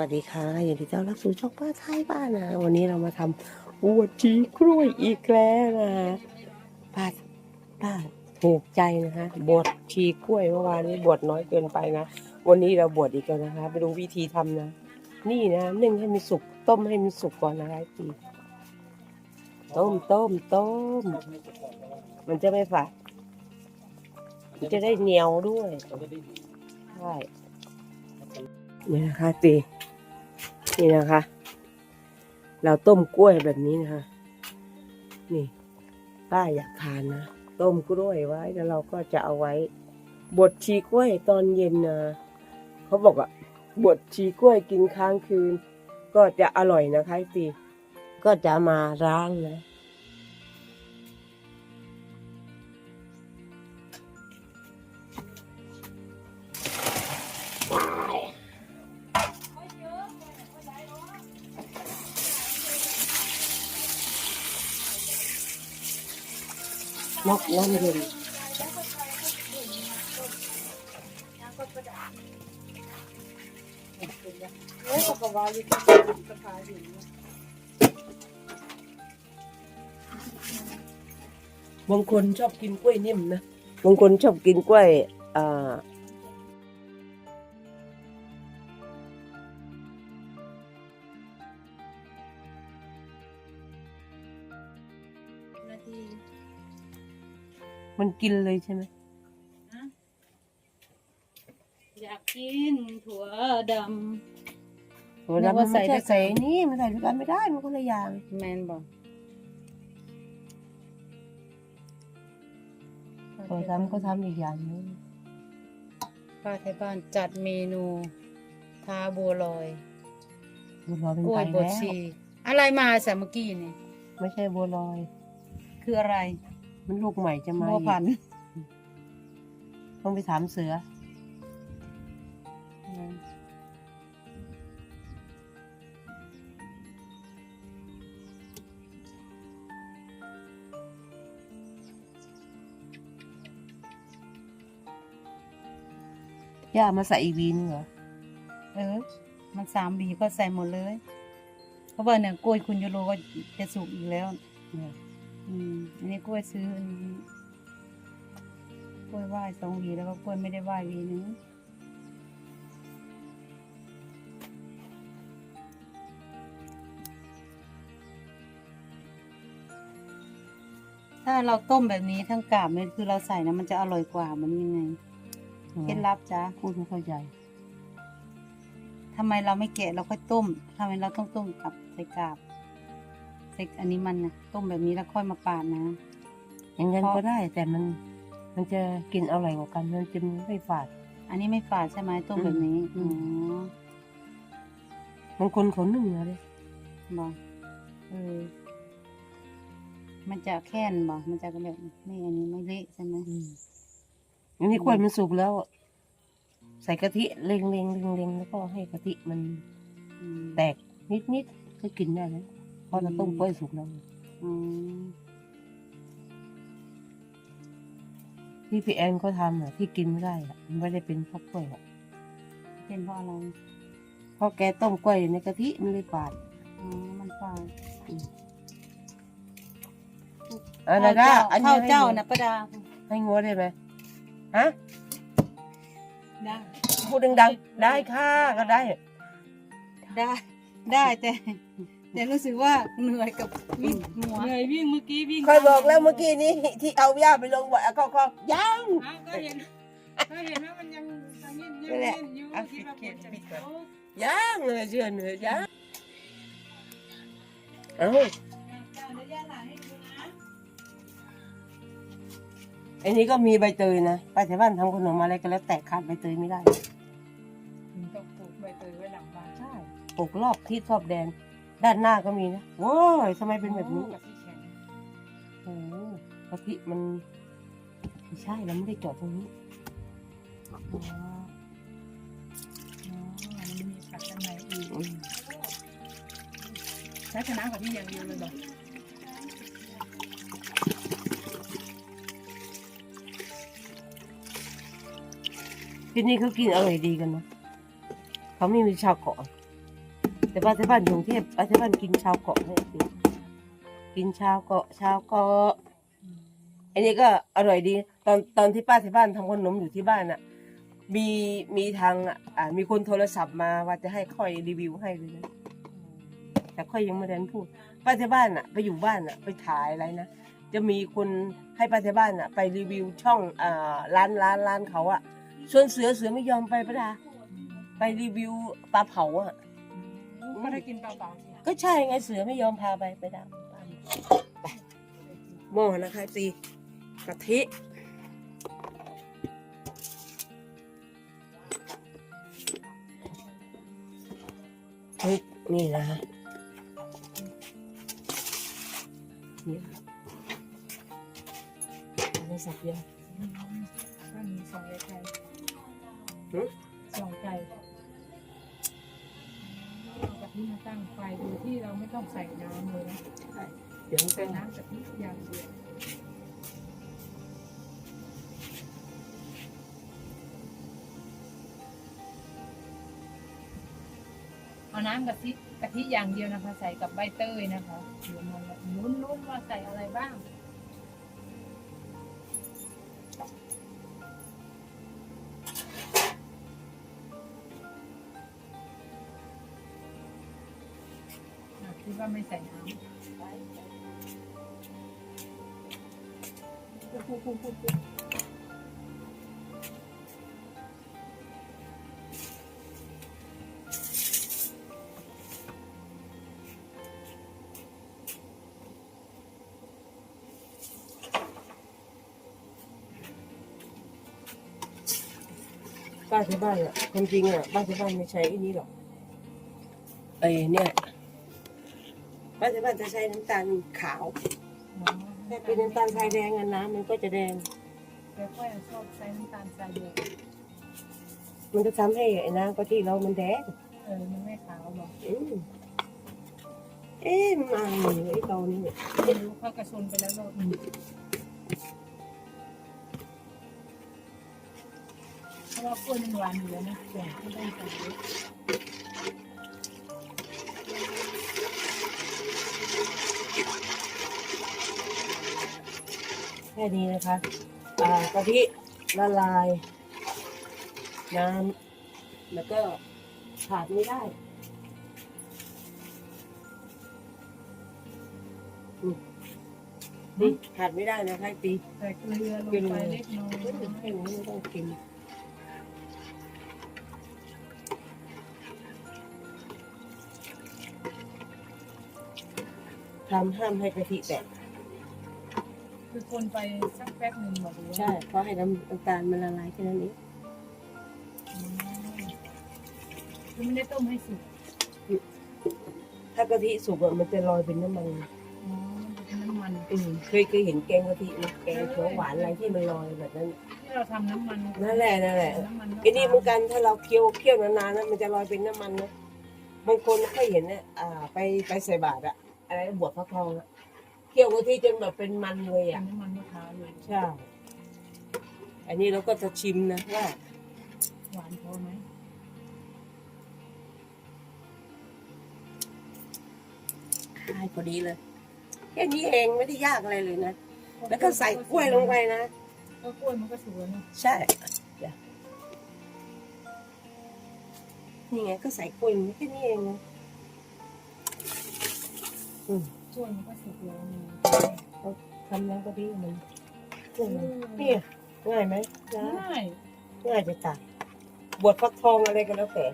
วัสดีค่ะอยินดีต้อนรับสู่ช่องป้าท้ายบ้านนะ วันนี้เรามาทำอวดชีกล้วยอีกแล้วนะป้าป้าถูกใจนะคะบดชีกล้วยเมื่อวานนี้บดน้อยเกินไปนะ วันนี้เราบดอีกแล้วนะคะ ไปดูวิธีทำนะ นี่นะนึ่งให้มันสุกต้มให้มันสุกก่อนนะคะจีต้มต้มต้ม มันจะไม่ฝาดมันจะได้เหนียวด้วยใช่เนี่นะคะตี นี่นะคะ เราต้มกล้วยแบบนี้นะคะ นี่ป้าอยากทานนะ ต้มกล้วยไว้ แล้วเราก็จะเอาไว้ บดชีกล้วยตอนเย็นนะเขาบอกว่าบดชีกล้วยกินค้างคืน ก็จะอร่อยนะคะตีก็จะมาร้างนะ นอกน้ำเย็นบางคนชอบกินกล้วยนิ่มนะบางคนชอบกินกล้วยอ่านาที มันกินเลยใช่ไหม อยากกินถั่วดเวลานึกมัว่านใส่ไม่ด้ใช่วยกันใส่นี่มันใส่ด้วยกันไม่ได้ มันคนละอย่างำแมนบอกเคยทำก็ทำอีกอย่างหนึงป้าไทยบ้านจัดเมนู ทาบัวลอยบัวลอยเป็นกล้วยไปบดแล้วชีอะไรมาสาเมื่อกี้นี่ไม่ใช่บัวลอย คืออะไร มันลูกใหม่จะมาบัวอีกผันต้องไปถามเสือ ย่ามาใส่อีกวีนึงเหรอ เออ มันสามบีก็ใส่หมดเลย เพราะว่าเนี่ยกล้วยคุณยูโรก็จะสุกอีกแล้วเนี่ย อืม อันนี้กล้วยซื้ออันนี้กล้วยไหว้สองหวีแล้วก็กล้วยไม่ได้ไหว้หวีนึงถ้าเราต้มแบบนี้ทั้งกาบเนี่ยคือเราใส่นะมันจะอร่อยกว่ามันยังไงเคล็ดลับจ้าพูดไม่เข้าใจทำไมเราไม่แกะเราค่อยต้มทำไมเราต้องต้มกับใส่กาบใส่อันนี้มันนะต้มแบบนี้แล้วค่อยมาปาดนะอย่างนั้นเพราะก็ได้ แต่มัน มันจะกินอร่อยกว่ากันมันจะไม่ฝาด อันนี้ไม่ฝาดใช่ไหมต้มแบบนี้อือ๋มอบางคนเขานึ่งนะเลยบอกเออมันจะแค่นบอกมันจะแบบนี่อันนี้ไม่เละใช่ไหมอันนี้กล้วยมันสุกแล้วใส่กะทิเล็งเล็งเล็งเล็งแล้วก็ให้กะทิมันอืมแตกนิดนิดๆก็กินได้แล้ว เพราะเราต้มกล้วยสุกแล้วอ๋อที่พี่แอนเขาทำอะ ที่กินไม่ได้อะมันไม่ได้เป็นเพราะกล้วยอะเป็นเพราะอะไรเพราะแกต้มกล้วยในกะทิมันเลยฝาดอ๋อมันฝาดอะไรนะอันนี้ข้าวให้เจ้างัวนะประดาให้งัวได้ไหมฮะได้พูดดังๆ ได้ค่ะก็ได้ ได้ ได้แต่ แต่รู้สึกว่าเหนื่อยกับวิ่งหัวเหนื่อยวิ่งเมื่อกี้วิ่งคอยบอกแล้วเมื่อกี้นี้ที่เอาย่าไปลงบ่อยก็ก็ยังอ้าวก็เห็นก็เห็นว่ามันยังยังเล่นยังนั่นแหละเล่นอยู่อะที่ว่าปิดจะปิดก่อนโอ้ยังเลยเชื่อเหนื่อยยังเอ้าเดี๋ยวย่าถ่ายให้ดูนะอันนี้ก็มีใบเตยนะป้าแถวบ้านทำขนมอะไรก็แล้วแต่ขาดใบเตยไม่ได้ต้องปลูกใบเตยไว้หลังบ้านใช่ปลูกรอบที่รอบแดน ด้านหน้าก็มีนะโว้ยทำไมเป็นแบบนี้โอ้กับที่แข็งโอ้โหกะทิมันไม่ใช่เราไม่ได้เจาะตรงนี้อ๋ออ๋อมันมีผักด้านในอีก อืมใช้ชนะกับที่อย่างเดียวเลยบอกที่นี่เขากินอร่อยดีกันนะเขาไม่มีชาวเกาะ แต่ป้าที่บ้านอยู่กรุงเทพป้าที่บ้านกินชาวเกาะให้กินกินชาวเกาะชาวเกาะอันนี้ก็อร่อยดี ตอนตอนที่ป้าที่บ้านทำขนมอยู่ที่บ้านอะ มีมีทางอ่ามีคนโทรศัพท์มาว่าจะให้ค่อยรีวิวให้เลยนะแต่ค่อยยังไม่ได้พูดป้าที่บ้านอะ ไปอยู่บ้านอะ ไปถ่ายอะไรนะจะมีคนให้ป้าที่บ้านอะ ไปรีวิวช่องอ่าร้านร้านร้านเขาอะส่วนเสือเสือไม่ยอมไปปะดาไปรีวิวปลาเผาอะ ก็ได้กินเปล่าๆสิก็ใช่ไงเสือไม่ยอมพาไปไปดาไปหม้อนะคะตีกะทิเฮ้ยนี่นะฮะนี่อะไรสักอย่างก็มีสองใจหึสองใจกะ ทิมาตั้งไฟโดยที่เราไม่ต้องใส่น้ำเลยนะเดี๋ยวใส่เป็นน้ำกะทิอย่างเดียวเอาน้ำกะทิกะทิอย่างเดียวนะคะ ใส่กับใบเตยนะคะเดี๋ยวมันลุ้นๆว่าใส่อะไรบ้าง อะคิดว่าไม่ใส่น้ำป้าที่บ้านอะความจริงอะป้าที่บ้านไม่ใช้อันนี้หรอกไอ้เนี่ย ป้าที่บ้านจะใช้น้ำตาลขาวถ้าเป็นน้ำตาลทรายแดงอะน้ำมันก็จะแดงแต่ค่อยชอบใส่น้ำตาลทรายแดงมันจะทำให้ไอ้น้ำกะทิเรามันแดงเออมันไม่ขาวหรอกอืมเอ๊ะมันมาอย่างไอ้ตอนนี้เนี่ยไม่รู้เขากระชนไปแล้วรอบหนึงเพราะว่ากล้วยมันหวานอยู่แล้วนะแก่ไม่ต้องใส่เยอะ ค่นี้นะคะอ่ากะทิละลาย น้ำแล้วก็ขาดไม่ได้อืมนี่ขาดไม่ได้นะคะตีใส่เกลือลงไปเล็กน้อยแค่นี้ไม่ต้องกินทำห้ามให้กะทิแตก คือคนไปสักแป๊บหนึ่งบอกว่าใช่เพราะให้น้ำน้ำตาลมันละลายแค่นั้นเองอืมคือไม่ได้ต้มให้สุกถ้ากะทิสุกอะมันจะลอยเป็นน้ำมันอ๋อมันจะเป็นน้ำมันอืมเคยเคยเห็นแกงกะทิไหมแกงเขียวหวานอะไรที่มันลอยแบบนั้น ที่เราทำน้ำมันนั่นแหละนั่นแหละ น้ำมันไอ้นี่เหมือนกันถ้าเราเคี่ยวเคี่ยวนานๆนะมันจะลอยเป็นน้ำมันนะบางคนเคยเห็นเนี่ยอ่า ไปไปใส่บาตรอะอะไรบวชพระทองอะเคี่ยวกะทิจนแบบเป็นมันเลยเป็นอะน้ำมันมะพร้าวเลยใช่ อันนี้เราก็จะชิมนะว่า หวานพอไหมคายพอดีเลย แค่นี้เองไม่ได้ยากอะไรเลยนะ แล้วก็ใส่กล้วยลงไปนะก็กล้วยมันก็สวยเนอะใช่เดี๋ยวนี่ไงก็ใส่กล้วยแค่นี้เองนะอืม กล้วยมันก็สุกแล้วนี่ทำแล้วก็ดีมันกล้วยมันนี่ง่ายไหมง่ายง่ายง่ายจะตายบดฟักทองอะไรก็แล้วแต่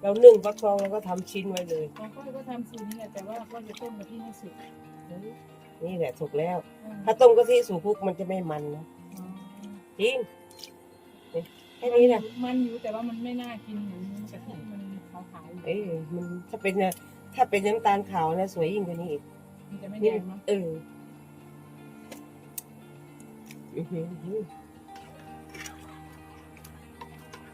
เรานึ่งฟักทองแล้วก็ทำชิ้นไว้เลยของก้อยก็ทำสูตรนี้แหละแต่ว่าก็จะต้มกะทิให้สุกนี่แหละสุกแล้วอืมถ้าต้มกะทิสุกปุ๊บมันจะไม่มันนะอ๋อจริงนี่แค่นี้แหละมันอยู่แต่ว่ามันไม่น่ากินเหมือนกะทิมันขาวๆอยู่เอ้ยมันถ้าเป็นน่ะถ้าเป็นน้ำตาลขาวนะสวยยิ่งกว่านี้อีก มันจะไม่แดงเนาะเอออื้อหือหือ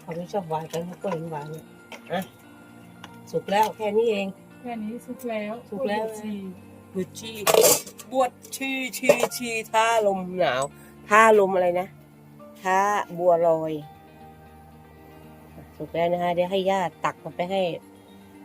เขาไม่ชอบหวานกันเขาก็เห็นหวานเนี่ยอะสุกแล้วแค่นี้เอง แค่นี้สุกแล้วสุกแล้วชีบวชชีบวชชีชีชีท่าลมหนาวท่าลมอะไรนะท่าบัวลอยสุกแล้วนะคะเดี๋ยวให้ญาติตักมาไปให้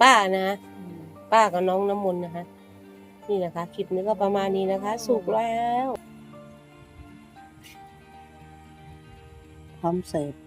ป้านะอืมป้ากับน้องน้ำมนต์นะคะ นี่นะคะคลิปนี้ก็ประมาณนี้นะคะ สุกแล้ว พร้อมเสิร์ฟ